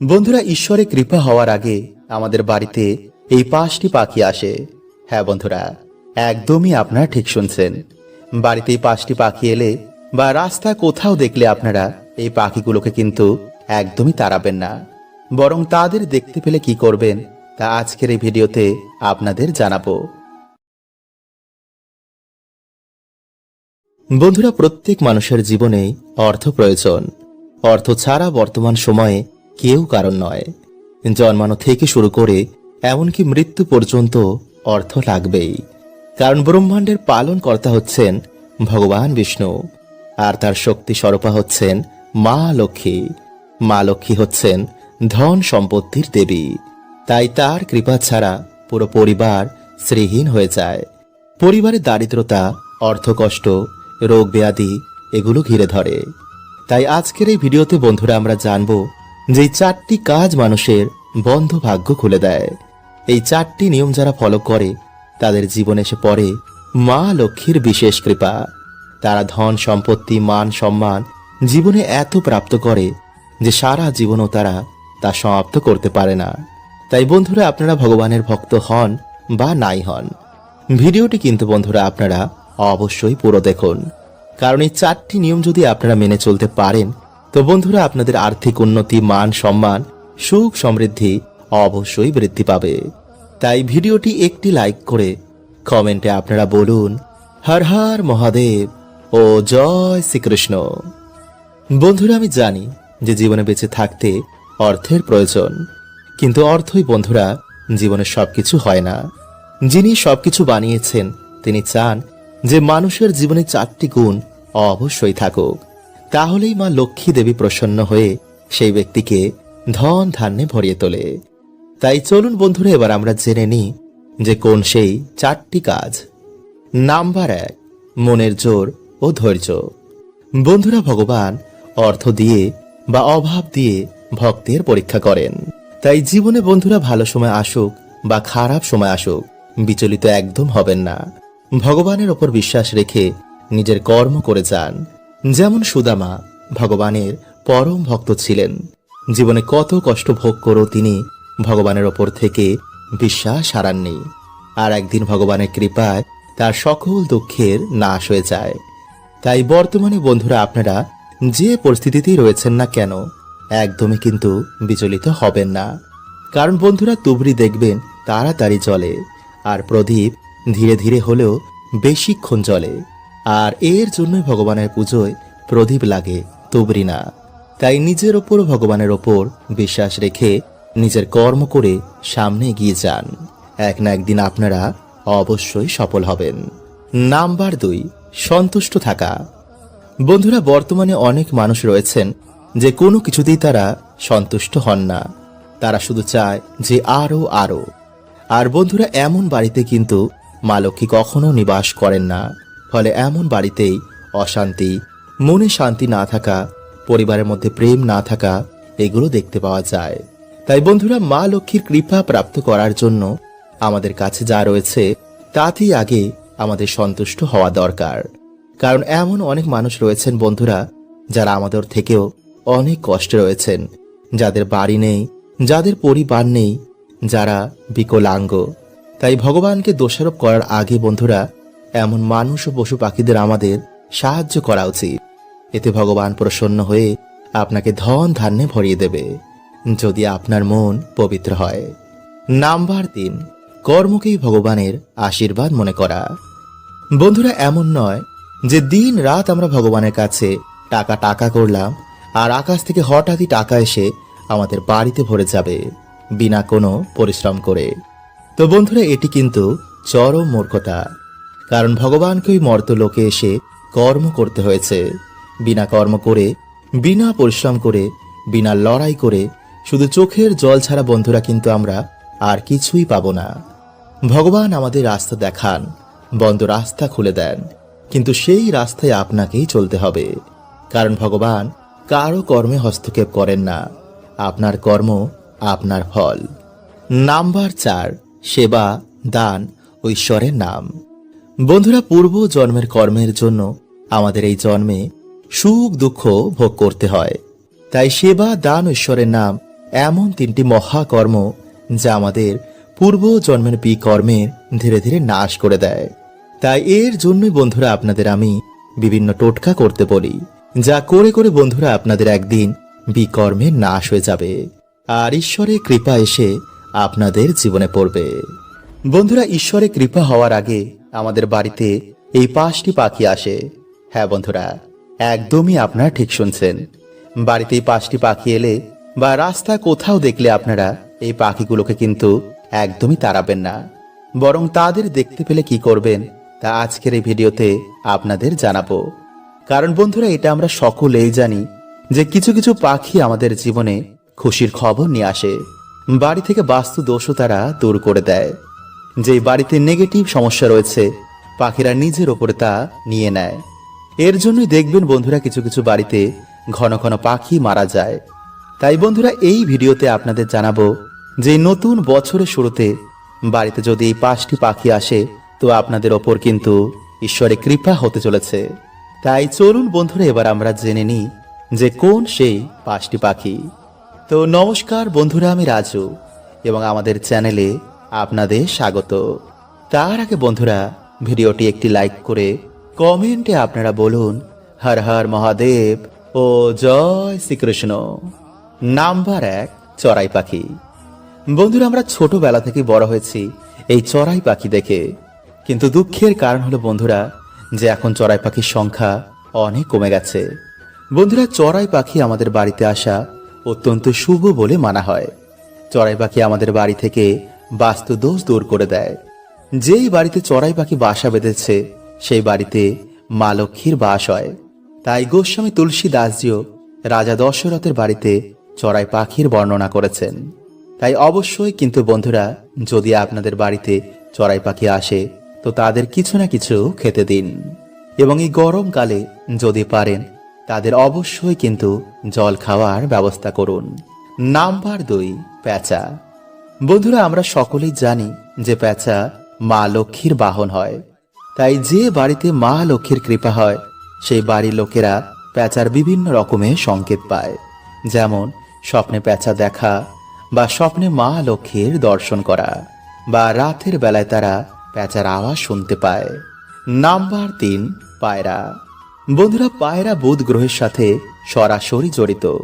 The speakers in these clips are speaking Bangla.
বন্ধুরা, ঈশ্বরে কৃপা হওয়ার আগে আমাদের বাড়িতে এই পাঁচটি পাখি আসে। হ্যাঁ বন্ধুরা, একদমই আপনারা ঠিক শুনছেন। বাড়িতে এই পাঁচটি পাখি এলে বা রাস্তা কোথাও দেখলে আপনারা এই পাখিগুলোকে কিন্তু একদমই তাড়াবেন না। বরং তাদের দেখতে পেলে কি করবেন তা আজকের এই ভিডিওতে আপনাদের জানাব। বন্ধুরা, প্রত্যেক মানুষের জীবনে অর্থ প্রয়োজন। অর্থ ছাড়া বর্তমান সময়ে কেউ কারণ নয়। জন্মানো থেকে শুরু করে এমনকি মৃত্যু পর্যন্ত অর্থ লাগবেই। কারণ ব্রহ্মাণ্ডের পালন কর্তা হচ্ছেন ভগবান বিষ্ণু। আর তার শক্তি স্বরূপা হচ্ছেন মা লক্ষ্মী। মা লক্ষ্মী হচ্ছেন ধন সম্পত্তির দেবী। তাই তার কৃপা ছাড়া পুরো পরিবার শ্রীহীন হয়ে যায়। পরিবারে দারিদ্রতা, অর্থকষ্ট, রোগ ব্যাধি এগুলো ঘিরে ধরে। তাই আজকের এই ভিডিওতে বন্ধুরা আমরা জানব যে চারটি কাজ মানুষের বন্ধ ভাগ্য খুলে দেয়। এই চারটি নিয়ম যারা ফলো করে, তাদের জীবনে এসে পড়ে মা লক্ষ্মীর বিশেষ কৃপা। তারা ধন সম্পত্তি, মান সম্মান জীবনে এত প্রাপ্ত করে যে সারা জীবনও তারা তা সমাপ্ত করতে পারে না। তাই বন্ধুরা, আপনারা ভগবানের ভক্ত হন বা নাই হন, ভিডিওটি কিন্তু বন্ধুরা আপনারা অবশ্যই পুরো দেখুন। কারণ এই চারটি নিয়ম যদি আপনারা মেনে চলতে পারেন তো বন্ধুরা, আপনাদের আর্থিক উন্নতি, মান সম্মান, সুখ সমৃদ্ধি অবশ্যই বৃদ্ধি পাবে। তাই ভিডিওটি একটি লাইক করে কমেন্টে আপনারা বলুন, হর হর মহাদেব ও জয় শ্রীকৃষ্ণ। বন্ধুরা, আমি জানি যে জীবনে বেঁচে থাকতে অর্থের প্রয়োজন, কিন্তু অর্থই বন্ধুরা, জীবনে সবকিছু হয় না। যিনি সবকিছু বানিয়েছেন, তিনি চান যে মানুষের জীবনে চারটি গুণ অবশ্যই থাকুক। তাহলেই মা লক্ষ্মী দেবী প্রসন্ন হয়ে সেই ব্যক্তিকে ধন ধান্যে ভরিয়ে তোলে। তাই চলুন বন্ধুরা, এবার আমরা জেনে নিই যে কোন সেই চারটি কাজ। নাম্বার এক, মনের জোর ও ধৈর্য। বন্ধুরা, ভগবান অর্থ দিয়ে বা অভাব দিয়ে ভক্তের পরীক্ষা করেন। তাই জীবনে বন্ধুরা, ভালো সময় আসুক বা খারাপ সময় আসুক, বিচলিত একদম হবেন না। ভগবানের ওপর বিশ্বাস রেখে নিজের কর্ম করে যান। যেমন সুদামা ভগবানের পরম ভক্ত ছিলেন। জীবনে কত কষ্ট ভোগ করো তিনি ভগবানের ওপর থেকে বিশ্বাস হারাননি। আর একদিন ভগবানের কৃপায় তার সকল দুঃখের নাশ হয়ে যায়। তাই বর্তমানে বন্ধুরা, আপনারা যে পরিস্থিতিতেই রয়েছেন না কেন, একদমই কিন্তু বিচলিত হবেন না। কারণ বন্ধুরা, তুবড়ি দেখবেন তাড়াতাড়ি চলে, আর প্রদীপ ধীরে ধীরে হলেও বেশিক্ষণ জ্বলে। আর এর জন্যই ভগবানের পুজোয় প্রদীপ লাগে তুবরি না। তাই নিজের ওপর ভগবানের ওপর বিশ্বাস রেখে নিজের কর্ম করে সামনে এগিয়ে যান। এক না একদিন আপনারা অবশ্যই সফল হবেন। নাম্বার দুই, সন্তুষ্ট থাকা। বন্ধুরা, বর্তমানে অনেক মানুষ রয়েছেন যে কোনো কিছুতেই তারা সন্তুষ্ট হন না। তারা শুধু চায় যে আরও আরও আর বন্ধুরা, এমন বাড়িতে কিন্তু মা লক্ষ্মী কখনো নিবাস করেন না। ফলে এমন বাড়িতেই অশান্তি, মনে শান্তি না থাকা, পরিবারের মধ্যে প্রেম না থাকা, এগুলো দেখতে পাওয়া যায়। তাই বন্ধুরা, মা লক্ষ্মীর কৃপা প্রাপ্ত করার জন্য আমাদের কাছে যা রয়েছে, তাতেই আগে আমাদের সন্তুষ্ট হওয়া দরকার। কারণ এমন অনেক মানুষ রয়েছেন বন্ধুরা, যারা আমাদের থেকেও অনেক কষ্টে রয়েছেন। যাদের বাড়ি নেই, যাদের পরিবার নেই, যারা বিকলাঙ্গ। তাই ভগবানকে দোষারোপ করার আগে বন্ধুরা এমন মানুষ ও পশু পাখিদের আমাদের সাহায্য করা উচিত। এতে ভগবান প্রসন্ন হয়ে আপনাকে ধন ধান্যে ভরিয়ে দেবে। যদি আপনার মন পবিত্র হয়। নাম্বার তিন, কর্মকেই ভগবানের আশীর্বাদ মনে করা। বন্ধুরা, এমন নয় যে দিন রাত আমরা ভগবানের কাছে টাকা টাকা করলাম আর আকাশ থেকে হঠাৎই টাকা এসে আমাদের বাড়িতে ভরে যাবে বিনা কোনো পরিশ্রম করে। তো বন্ধুরা, এটি কিন্তু চরম মূর্খতা। কারণ ভগবানকে ওই মর্ত লোকে এসে কর্ম করতে হয়েছে। বিনা কর্ম করে, বিনা পরিশ্রম করে, বিনা লড়াই করে, শুধু চোখের জল ছাড়া বন্ধুরা কিন্তু আমরা আর কিছুই পাব না। ভগবান আমাদের রাস্তা দেখান, বন্ধ রাস্তা খুলে দেন, কিন্তু সেই রাস্তায় আপনাকেই চলতে হবে। কারণ ভগবান কারও কর্মে হস্তক্ষেপ করেন না, আপনার কর্ম আপনার ফল। নাম্বার চার, সেবা, দান ঐশ্বরের নাম। বন্ধুরা, পূর্ব জন্মের কর্মের জন্য আমাদের এই জন্মে সুখ দুঃখ ভোগ করতে হয়। তাই সেবা দান ঈশ্বরের নাম এমন তিনটি মহাকর্ম যা আমাদের পূর্ব জন্মের বিকর্মের ধীরে ধীরে নাশ করে দেয়। তাই এর জন্যই বন্ধুরা, আপনাদের আমি বিভিন্ন টোটকা করতে বলি, যা করে করে বন্ধুরা, আপনাদের একদিন বিকর্মে নাশ হয়ে যাবে আর ঈশ্বরের কৃপা এসে আপনাদের জীবনে পড়বে। বন্ধুরা, ঈশ্বরের কৃপা হওয়ার আগে আমাদের বাড়িতে এই পাঁচটি পাখি আসে। হ্যাঁ বন্ধুরা, একদমই আপনারা ঠিক শুনছেন। বাড়িতে এই পাঁচটি পাখি এলে বা রাস্তা কোথাও দেখলে আপনারা এই পাখিগুলোকে কিন্তু একদমই তাড়াবেন না। বরং তাদের দেখতে পেলে কি করবেন তা আজকের এই ভিডিওতে আপনাদের জানাব। কারণ বন্ধুরা, এটা আমরা সকলেই জানি যে কিছু কিছু পাখি আমাদের জীবনে খুশির খবর নিয়ে আসে। বাড়ি থেকে বাস্তু দোষও তারা দূর করে দেয়। যে বাড়িতে নেগেটিভ সমস্যা রয়েছে, পাখিরা নিজের ওপরে তা নিয়ে নেয়। এর জন্যই দেখবেন বন্ধুরা কিছু কিছু বাড়িতে ঘন ঘন পাখি মারা যায়। তাই বন্ধুরা এই ভিডিওতে আপনাদের জানাব যে নতুন বছরের শুরুতে বাড়িতে যদি এই পাঁচটি পাখি আসে, তো আপনাদের ওপর কিন্তু ঈশ্বরের কৃপা হতে চলেছে। তাই চলুন বন্ধুরা এবার আমরা জেনে নিই যে কোন সেই পাঁচটি পাখি। তো নমস্কার বন্ধুরা, আমি রাজু এবং আমাদের চ্যানেলে আপনাদের স্বাগত। তার আগে বন্ধুরা, ভিডিওটি একটি লাইক করে কমেন্টে আপনারা বলুন, হর হর মহাদেব ও জয় শ্রীকৃষ্ণ। নাম্বার এক, চড়াই পাখি। বন্ধুরা, আমরা ছোটবেলা থেকে বড় হয়েছি এই চড়াই পাখি দেখে। কিন্তু দুঃখের কারণ হলো বন্ধুরা, যে এখন চড়াই পাখির সংখ্যা অনেক কমে গেছে। বন্ধুরা, চড়াই পাখি আমাদের বাড়িতে আসা অত্যন্ত শুভ বলে মানা হয়। চড়াই পাখি আমাদের বাড়ি থেকে বাস্তু দোষ দূর করে দেয়। যেই বাড়িতে চড়াই পাখি বাসা বেঁধেছে, সেই বাড়িতে মা লক্ষ্মীর বাস হয়। তাই গোস্বামী তুলসী দাসজিও রাজা দশরথের বাড়িতে চড়াই পাখির বর্ণনা করেছেন। তাই অবশ্যই কিন্তু বন্ধুরা, যদি আপনাদের বাড়িতে চড়াই পাখি আসে, তো তাদের কিছু না কিছু খেতে দিন। এবং এই গরমকালে যদি পারেন, তাদের অবশ্যই কিন্তু জল খাওয়ার ব্যবস্থা করুন। নাম্বার দুই, প্যাঁচা। বন্ধুরা, আমরা সকলেই জানি যে প্যাঁচা মা লক্ষ্মীর বাহন হয়। তাই যে বাড়িতে মা লক্ষ্মীর কৃপা হয়, সেই বাড়ির লোকেরা প্যাঁচার বিভিন্ন রকমের সংকেত পায়। যেমন, স্বপ্নে প্যাঁচা দেখা বা স্বপ্নে মা লক্ষ্মীর দর্শন করা বা রাতের বেলায় তারা প্যাঁচার আওয়াজ শুনতে পায়। নাম্বার তিন, পায়রা। বন্ধুরা, পায়রা বুধ গ্রহের সাথে সরাসরি জড়িত।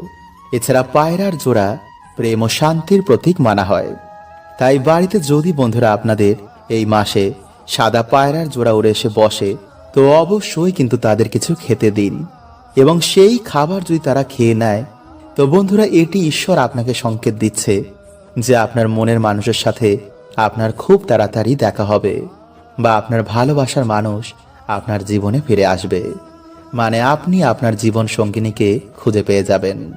এছাড়া পায়রার জোড়া প্রেম ও শান্তির প্রতীক মানা হয়। তাই বাড়িতে যদি বন্ধুরা আপনাদের এই মাসে সাদা পায়রার জোড়া উড়ে এসে বসে, তো অবশ্যই কিন্তু তাদের কিছু খেতে দিন। এবং সেই খাবার যদি তারা খেয়ে নেয়, তো বন্ধুরা এটি ঈশ্বর আপনাকে সংকেত দিচ্ছে যে আপনার মনের মানুষের সাথে আপনার খুব তাড়াতাড়ি দেখা হবে বা আপনার ভালোবাসার মানুষ আপনার জীবনে ফিরে আসবে। মানে আপনি আপনার জীবন সঙ্গিনীকে খুঁজে পেয়ে যাবেন।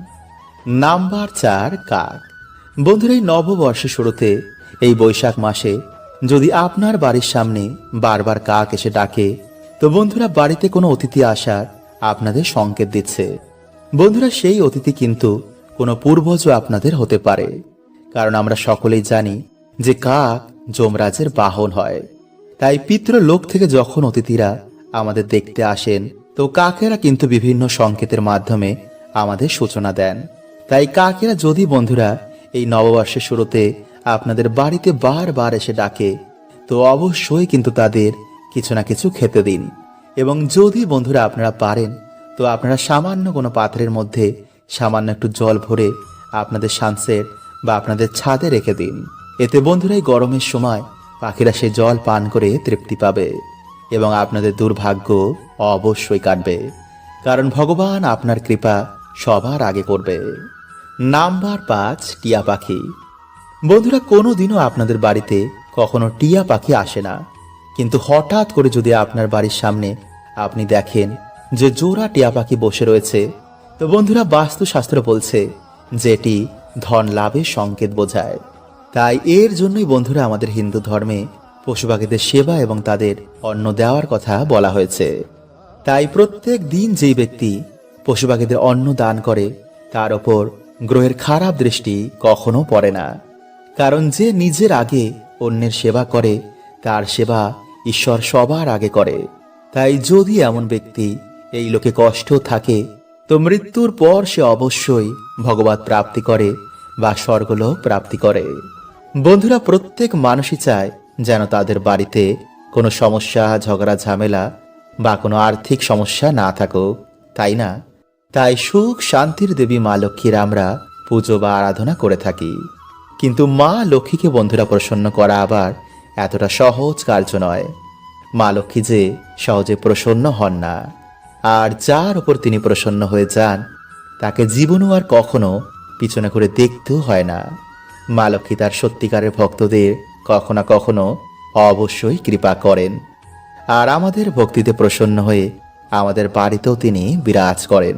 নাম্বার চার, কাক। বন্ধুরা, এই নববর্ষের শুরুতে, এই বৈশাখ মাসে যদি আপনার বাড়ির সামনে বারবার কাক এসে ডাকে, তো বন্ধুরা, বাড়িতে কোনো অতিথি আসার আপনাদের সংকেত দিচ্ছে। বন্ধুরা, সেই অতিথি কিন্তু কোনো পূর্বজ আপনাদের হতে পারে। কারণ আমরা সকলেই জানি যে কাক যমরাজের বাহন হয়। তাই পিতৃ লোক থেকে যখন অতিথিরা আমাদের দেখতে আসেন, তো কাকেরা কিন্তু বিভিন্ন সংকেতের মাধ্যমে আমাদের সূচনা দেন। তাই কাকেরা যদি বন্ধুরা এই নববর্ষের শুরুতে আপনাদের বাড়িতে বারবার এসে ডাকে, তো অবশ্যই কিন্তু তাদের কিছু না কিছু খেতে দিন। এবং যদি বন্ধুরা আপনারা পারেন, তো আপনারা সামান্য কোনো পাত্রের মধ্যে সামান্য একটু জল ভরে আপনাদের সানসেট বা আপনাদের ছাদে রেখে দিন। এতে বন্ধুরাই গরমের সময় পাখিরা সে জল পান করে তৃপ্তি পাবে এবং আপনাদের দুর্ভাগ্য অবশ্যই কাটবে। কারণ ভগবান আপনার কৃপা সবার আগে করবে। নাম্বার পাঁচ টিয়া পাখি। বন্ধুরা কোনো দিনও আপনাদের বাড়িতে কখনো টিয়া পাখি আসে না। কিন্তু হঠাৎ করে যদি আপনার বাড়ির সামনে আপনি দেখেন যে জোড়া টিয়া পাখি বসে রয়েছে, তো বন্ধুরা বাস্তুশাস্ত্র বলছে যেটি ধন লাভের সংকেত বোঝায়। তাই এর জন্যই বন্ধুরা আমাদের হিন্দু ধর্মে পশু পাখিদের সেবা এবং তাদের অন্ন দেওয়ার কথা বলা হয়েছে। তাই প্রত্যেক দিন যেই ব্যক্তি পশু পাখিদের অন্ন দান করে, তার ওপর গ্রহের খারাপ দৃষ্টি কখনো পড়ে না। কারণ যে নিজের আগে অন্যের সেবা করে, তার সেবা ঈশ্বর সবার আগে করে। তাই যদি এমন ব্যক্তি এই লোকে কষ্ট থাকে, তো মৃত্যুর পর সে অবশ্যই ভগবত প্রাপ্তি করে বা স্বর্গলোক প্রাপ্তি করে। বন্ধুরা, প্রত্যেক মানুষই চায় যেন তাদের বাড়িতে কোনো সমস্যা, ঝগড়া, ঝামেলা বা কোনো আর্থিক সমস্যা না থাকুক, তাই না? তাই সুখ শান্তির দেবী মা লক্ষ্মীর আমরা পুজো বা আরাধনা করে থাকি। কিন্তু মা লক্ষ্মীকে বন্ধুরা প্রসন্ন করা আবার এতটা সহজ কার্য নয়। মা লক্ষ্মী যে সহজে প্রসন্ন হন না, আর যার ওপর তিনি প্রসন্ন হয়ে যান, তাকে জীবনও আর কখনো পিছনে করে দেখতেও হয় না। মা লক্ষ্মী তার সত্যিকারের ভক্তদের কখনো কখনো অবশ্যই কৃপা করেন। আর আমাদের ভক্তিতে প্রসন্ন হয়ে আমাদের বাড়িতেও তিনি বিরাজ করেন।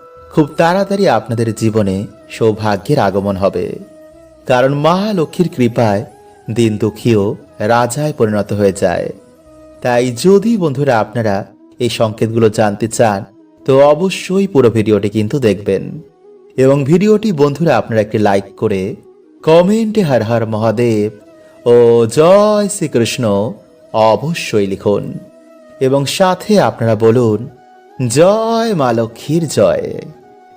খুব তাড়াতাড়ি আপনাদের জীবনে সৌভাগ্যের আগমন হবে। কারণ মা লক্ষ্মীর কৃপায় দিন দুঃখীও রাজায় পরিণত হয়ে যায়। তাই যদি বন্ধুরা আপনারা এই সংকেতগুলো জানতে চান, তো অবশ্যই পুরো ভিডিওটি কিন্তু দেখবেন। এবং ভিডিওটি বন্ধুরা আপনারা একটি লাইক করে কমেন্টে হর হর মহাদেব ও জয় শ্রীকৃষ্ণ অবশ্যই লিখুন। এবং সাথে আপনারা বলুন, জয় মা লক্ষ্মীর জয়।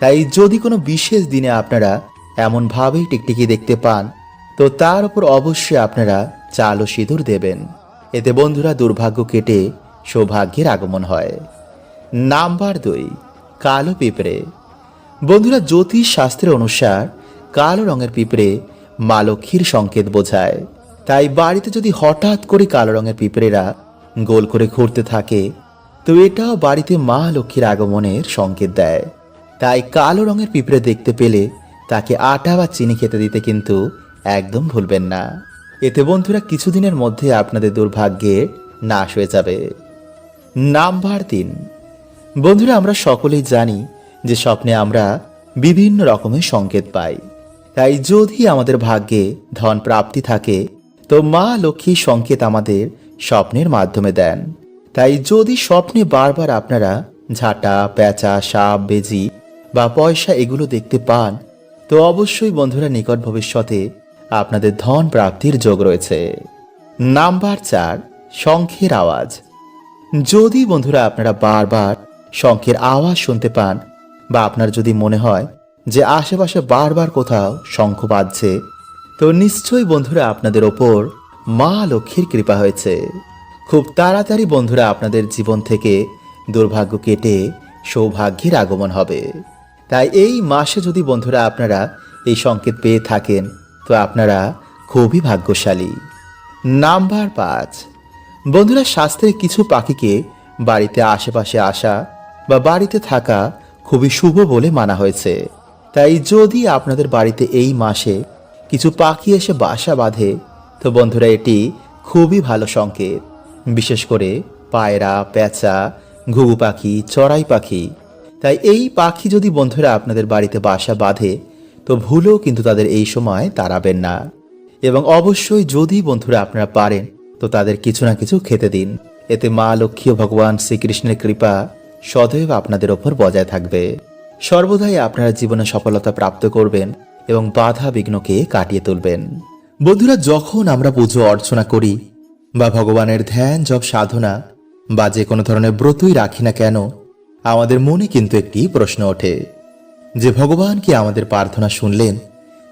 তাই যদি কোনো বিশেষ দিনে আপনারা এমনভাবেই টিকটিকি দেখতে পান, তো তার উপর অবশ্যই আপনারা চাল ও সিঁদুর দেবেন। এতে বন্ধুরা দুর্ভাগ্য কেটে সৌভাগ্যের আগমন হয়। নাম্বার দুই, কালো পিঁপড়ে। বন্ধুরা, জ্যোতিষ শাস্ত্রের অনুসার কালো রঙের পিঁপড়ে মা লক্ষ্মীর সংকেত বোঝায়। তাই বাড়িতে যদি হঠাৎ করে কালো রঙের পিঁপড়েরা গোল করে ঘুরতে থাকে, তো এটাও বাড়িতে মা লক্ষ্মীর আগমনের সংকেত দেয়। তাই কালো রঙের পিঁপড়ে দেখতে পেলে তাকে আটা বা চিনি খেতে দিতে কিন্তু একদম ভুলবেন না। এতে বন্ধুরা কিছুদিনের মধ্যে আপনাদের দুর্ভাগ্যে নাশ হয়ে যাবে। নাম্বার তিন। বন্ধুরা, আমরা সকলেই জানি যে স্বপ্নে আমরা বিভিন্ন রকমের সংকেত পাই। তাই যদি আমাদের ভাগ্যে ধন প্রাপ্তি থাকে, তো মা লক্ষ্মীর সংকেত আমাদের স্বপ্নের মাধ্যমে দেন। তাই যদি স্বপ্নে বারবার আপনারা ঝাঁটা, পেঁচা, সাপ, বেজি বা পয়সা এগুলো দেখতে পান, তো অবশ্যই বন্ধুরা নিকট ভবিষ্যতে আপনাদের ধন প্রাপ্তির যোগ রয়েছে। নাম্বার চার, শঙ্খের আওয়াজ। যদি বন্ধুরা আপনারা বারবার শঙ্খের আওয়াজ শুনতে পান বা আপনার যদি মনে হয় যে আশেপাশে বারবার কোথাও শঙ্খ বাজছে, তো নিশ্চয়ই বন্ধুরা আপনাদের ওপর মা লক্ষ্মীর কৃপা হয়েছে। খুব তাড়াতাড়ি বন্ধুরা আপনাদের জীবন থেকে দুর্ভাগ্য কেটে সৌভাগ্যের আগমন হবে। তাই এই মাসে যদি বন্ধুরা আপনারা এই সংকেত পেয়ে থাকেন, তো আপনারা খুবই ভাগ্যশালী। নাম্বার পাঁচ। বন্ধুরা শাস্ত্রে কিছু পাখিকে বাড়িতে আশেপাশে আসা বা বাড়িতে থাকা খুবই শুভ বলে মানা হয়েছে। তাই যদি আপনাদের বাড়িতে এই মাসে কিছু পাখি এসে বাসা বাঁধে, তো বন্ধুরা, এটি খুবই ভালো সংকেত। বিশেষ করে পায়রা, পেঁচা, ঘুঘু পাখি, চড়াই পাখি তাই এই পাখি যদি বন্ধুরা আপনাদের বাড়িতে বাসা বাঁধে, তো ভুলেও কিন্তু তাদের এই সময় তাড়াবেন না। এবং অবশ্যই যদি বন্ধুরা আপনারা পারেন, তো তাদের কিছু না কিছু খেতে দিন। এতে মা লক্ষ্মী ও ভগবান শ্রীকৃষ্ণের কৃপা সদৈব আপনাদের ওপর বজায় থাকবে। সর্বদাই আপনারা জীবনে সফলতা প্রাপ্ত করবেন এবং বাধা বিঘ্নকে কাটিয়ে তুলবেন। বন্ধুরা, যখন আমরা পুজো অর্চনা করি, বা ভগবানের ধ্যান, জপ, সাধনা, বা যে কোনো ধরনের ব্রতই রাখি না কেন আমাদের মনে কিন্তু একটি প্রশ্ন ওঠে। যে ভগবান কি আমাদের প্রার্থনা শুনলেন?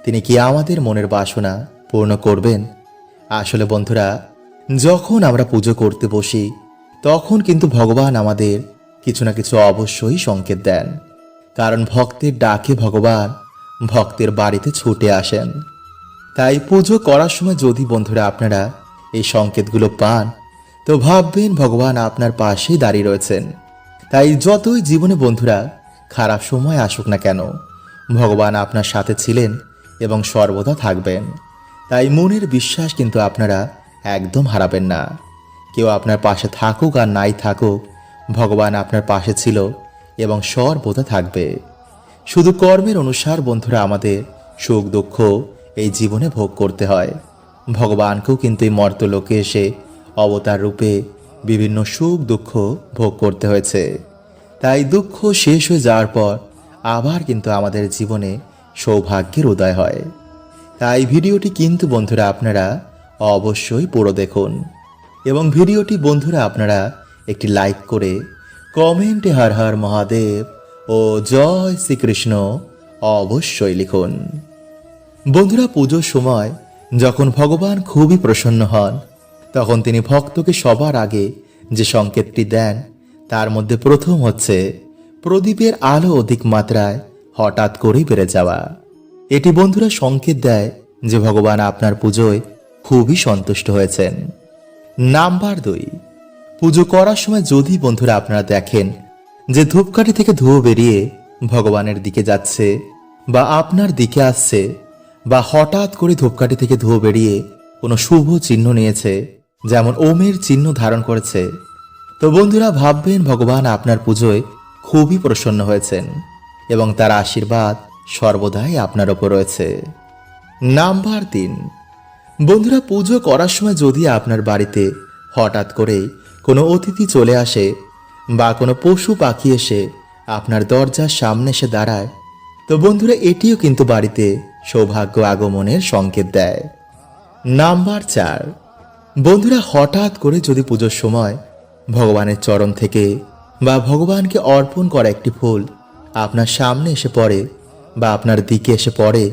তিনি কি আমাদের মনের বাসনা পূর্ণ করবেন? আসলে বন্ধুরা, যখন আমরা পুজো করতে বসি, তখন কিন্তু ভগবান আমাদের কিছু না কিছু অবশ্যই সংকেত দেন। কারণ ভক্তের ডাকে ভগবান ভক্তের বাড়িতে ছুটে আসেন। তাই পুজো করার সময় যদি বন্ধুরা আপনারা এই সংকেতগুলো পান, তো ভাববেন ভগবান আপনার পাশেই দাঁড়িয়ে রয়েছেন। তাই যতই জীবনে বন্ধুরা খারাপ সময় আসুক না কেন, ভগবান আপনার সাথে ছিলেন এবং সর্বদা থাকবেন। তাই মনের বিশ্বাস কিন্তু আপনারা একদম হারাবেন না। কেউ আপনার পাশে থাকুক আর নাই থাকুক, ভগবান আপনার পাশে ছিল এবং সর্বদা থাকবে। শুধু কর্মের অনুসার বন্ধুরা আমাদের সুখ দুঃখ এই জীবনে ভোগ করতে হয়। ভগবানকেও কিন্তু এই মর্তলোকে এসে অবতার রূপে বিভিন্ন সুখ দুঃখ ভোগ করতে হয়েছে। তাই দুঃখ শেষ হয়ে যাওয়ার পর আবার কিন্তু আমাদের জীবনে সৌভাগ্যের উদয় হয়। তাই ভিডিওটি কিন্তু বন্ধুরা আপনারা অবশ্যই পুরো দেখুন এবং ভিডিওটি বন্ধুরা আপনারা একটি লাইক করে কমেন্টে হর হর মহাদেব ও জয় শ্রীকৃষ্ণ অবশ্যই লিখুন। বন্ধুরা পুজোর সময় যখন ভগবান খুবই প্রসন্ন হন তখন তিনি ভক্তকে সবার আগে যে সংকেতটি দেন, তার মধ্যে প্রথম হচ্ছে, প্রদীপের আলো অধিক মাত্রায় হঠাৎ করেই বেড়ে যাওয়া। এটি বন্ধুরা সংকেত দেয় যে ভগবান আপনার পুজোয় খুবই সন্তুষ্ট হয়েছেন। নাম্বার দুই, পুজো করার সময় যদি বন্ধুরা আপনারা দেখেন যে ধূপকাঠি থেকে ধুয়ো বেরিয়ে ভগবানের দিকে যাচ্ছে বা আপনার দিকে আসছে বা হঠাৎ করে ধূপকাঠি থেকে ধুয়ো বেরিয়ে কোনো শুভ চিহ্ন নিয়েছে, যেমন ওমের চিহ্ন ধারণ করেছে। তো বন্ধুরা, ভাববেন ভগবান আপনার পুজোয় খুবই প্রসন্ন হয়েছেন এবং তার আশীর্বাদ সর্বদাই আপনার ওপর রয়েছে। নাম্বার তিন। বন্ধুরা, পুজো করার সময় যদি আপনার বাড়িতে হঠাৎ করে কোনো অতিথি চলে আসে বা কোনো পশু পাখি এসে আপনার দরজার সামনে এসে দাঁড়ায়, তো বন্ধুরা, এটিও কিন্তু বাড়িতে সৌভাগ্য আগমনের সংকেত দেয়। নাম্বার চার। বন্ধুরা, হঠাৎ করে যদি পুজোর সময় ভগবানের চরণ থেকে বা ভগবানকে অর্পণ করা একটি ফুল আপনার সামনে এসে পড়ে বা আপনার দিকে এসে পড়ে,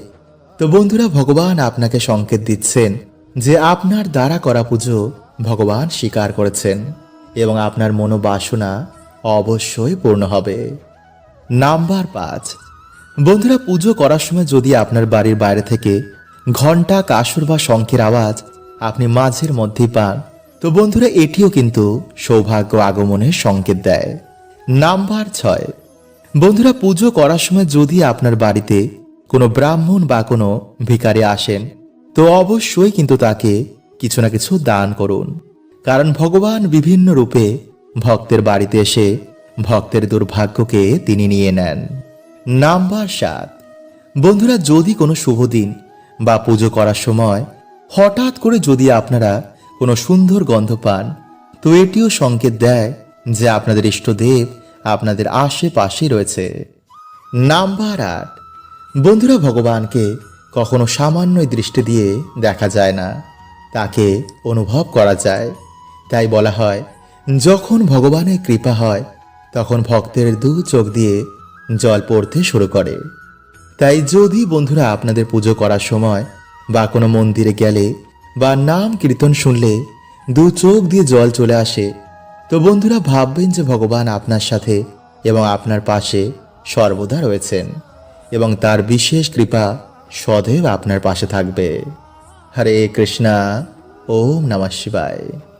তো বন্ধুরা, ভগবান আপনাকে সংকেত দিচ্ছেন যে আপনার দ্বারা করা পুজো ভগবান স্বীকার করেছেন এবং আপনার মনোবাসনা অবশ্যই পূর্ণ হবে। নাম্বার পাঁচ। বন্ধুরা, পুজো করার সময় যদি আপনার বাড়ির বাইরে থেকে ঘণ্টা কাসর বা শঙ্কের আওয়াজ আপনি মাঝের মধ্যেই পান। তো বন্ধুরা, এটিও কিন্তু সৌভাগ্য আগমনের সংকেত দেয়। নাম্বার ছয়। বন্ধুরা, পুজো করার সময় যদি আপনার বাড়িতে কোনো ব্রাহ্মণ বা কোনো ভিকারে আসেন, তো অবশ্যই কিন্তু তাকে কিছু না কিছু দান করুন। কারণ ভগবান বিভিন্ন রূপে ভক্তের বাড়িতে এসে ভক্তের দুর্ভাগ্যকে তিনি নিয়ে নেন। নাম্বার সাত। বন্ধুরা, যদি কোনো শুভ দিন বা পুজো করার সময় হঠাৎ করে যদি আপনারা কোনো সুন্দর গন্ধ পান, তো এটিও সংকেত দেয় যে আপনাদের ইষ্টদেব আপনাদের আশেপাশে রয়েছে। নাম্বার আট। বন্ধুরা, ভগবানকে কখনো সামান্য দৃষ্টি দিয়ে দেখা যায় না। তাকে অনুভব করা যায়। তাই বলা হয়, যখন ভগবানের কৃপা হয়, তখন ভক্তের দু চোখ দিয়ে জল পড়তে শুরু করে। তাই যদি বন্ধুরা আপনাদের পুজো করার সময় বা কোনো মন্দিরে গেলে বা নাম কীর্তন শুনলে দু চোখ দিয়ে জল চলে আসে, তো বন্ধুরা ভাববেন যে ভগবান আপনার সাথে এবং আপনার পাশে সর্বদা রয়েছেন এবং তার বিশেষ কৃপা সদেব আপনার পাশে থাকবে। হরে কৃষ্ণা, ওম নমঃ শিবায়।